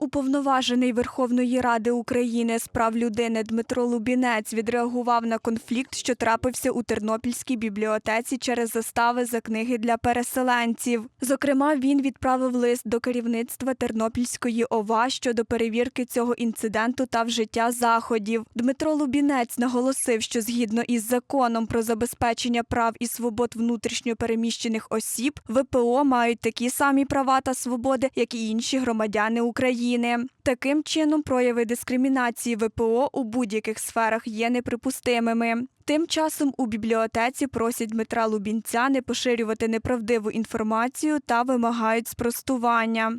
Уповноважений Верховної Ради України з прав людини Дмитро Лубінець відреагував на конфлікт, що трапився у Тернопільській бібліотеці через застави за книги для переселенців. Зокрема, він відправив лист до керівництва Тернопільської ОВА щодо перевірки цього інциденту та вжиття заходів. Дмитро Лубінець наголосив, що згідно із законом про забезпечення прав і свобод внутрішньо переміщених осіб, ВПО мають такі самі права та свободи, як і інші громадяни України. Таким чином, прояви дискримінації ВПО у будь-яких сферах є неприпустимими. Тим часом у бібліотеці просять Дмитра Лубінця не поширювати неправдиву інформацію та вимагають спростування.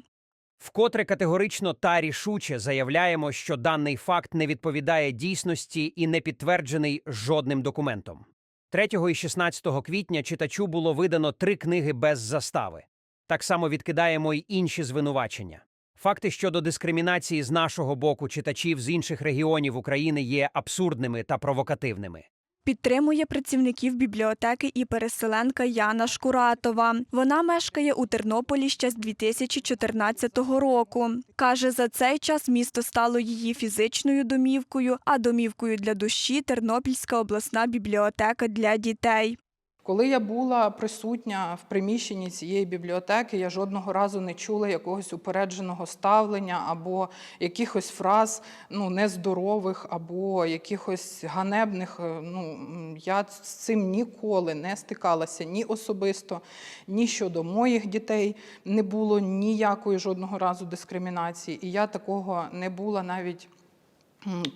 Вкотре категорично та рішуче заявляємо, що даний факт не відповідає дійсності і не підтверджений жодним документом. 3 і 16 квітня читачу було видано три книги без застави. Так само відкидаємо й інші звинувачення. Факти щодо дискримінації з нашого боку читачів з інших регіонів України є абсурдними та провокативними. Підтримує працівників бібліотеки і переселенка Яна Шкуратова. Вона мешкає у Тернополі ще з 2014 року. Каже, за цей час місто стало її фізичною домівкою, а домівкою для душі Тернопільська обласна бібліотека для дітей. Коли я була присутня в приміщенні цієї бібліотеки, я жодного разу не чула якогось упередженого ставлення або якихось фраз ну, нездорових, або якихось ганебних. Е, Ну, я з цим ніколи не стикалася ні особисто, ні щодо моїх дітей. Не було ніякої жодного разу дискримінації. І я такого не була навіть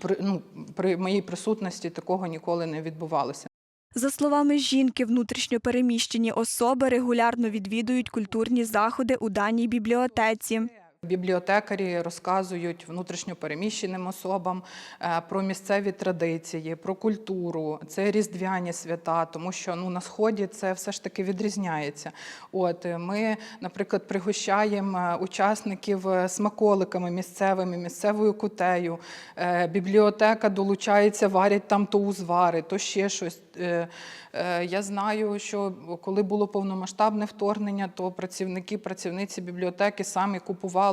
при, ну, при моїй присутності такого ніколи не відбувалося. За словами жінки, внутрішньопереміщені особи регулярно відвідують культурні заходи у даній бібліотеці. Бібліотекарі розказують внутрішньопереміщеним особам е, про місцеві традиції, про культуру, це різдвяні свята, тому що ну на сході це все ж таки відрізняється. От е, ми, наприклад, пригощаємо е, учасників смаколиками місцевими, місцевою кутею. Бібліотека долучається, варять там то узвари, то ще щось. Я знаю, що коли було повномасштабне вторгнення, то працівники, працівниці бібліотеки самі купували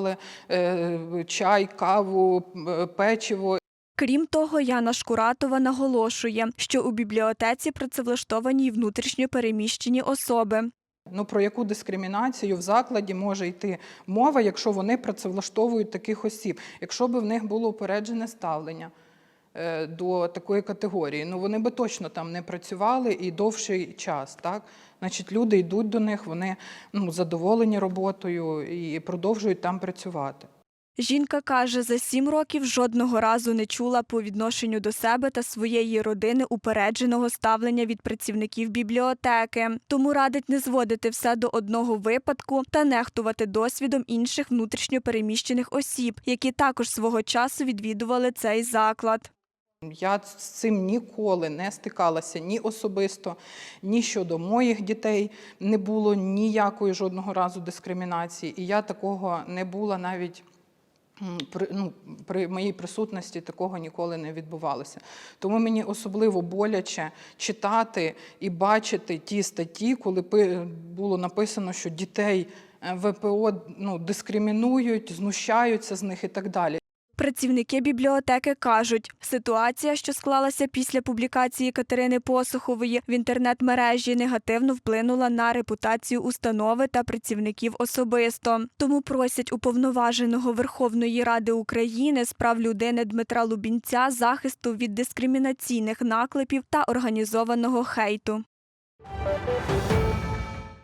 е, чай, каву, е, печиво Крім того, Яна Шкуратова наголошує, що у бібліотеці працевлаштовані й внутрішньо переміщені особи. Ну про яку дискримінацію в закладі може йти мова, якщо вони працевлаштовують таких осіб, якщо б в них було упереджене ставлення до такої категорії, ну вони би точно там не працювали і довший час. Так, значить, люди йдуть до них, вони ну задоволені роботою і продовжують там працювати. Жінка каже, за сім років жодного разу не чула по відношенню до себе та своєї родини упередженого ставлення від працівників бібліотеки. Тому радить не зводити все до одного випадку та нехтувати досвідом інших внутрішньо переміщених осіб, які також свого часу відвідували цей заклад. Я з цим ніколи не стикалася ні особисто, ні щодо моїх дітей. Не було ніякої жодного разу дискримінації, і я такого не була навіть. При, ну, при моїй присутності такого ніколи не відбувалося. Тому мені особливо боляче читати і бачити ті статті, коли було написано, що дітей е, ВПО ну, дискримінують, знущаються з них і так далі. Працівники бібліотеки кажуть, ситуація, що склалася після публікації Катерини Посухової в інтернет-мережі, негативно вплинула на репутацію установи та працівників особисто. Тому просять уповноваженого Верховної Ради України з прав людини Дмитра Лубінця захисту від дискримінаційних наклепів та організованого хейту.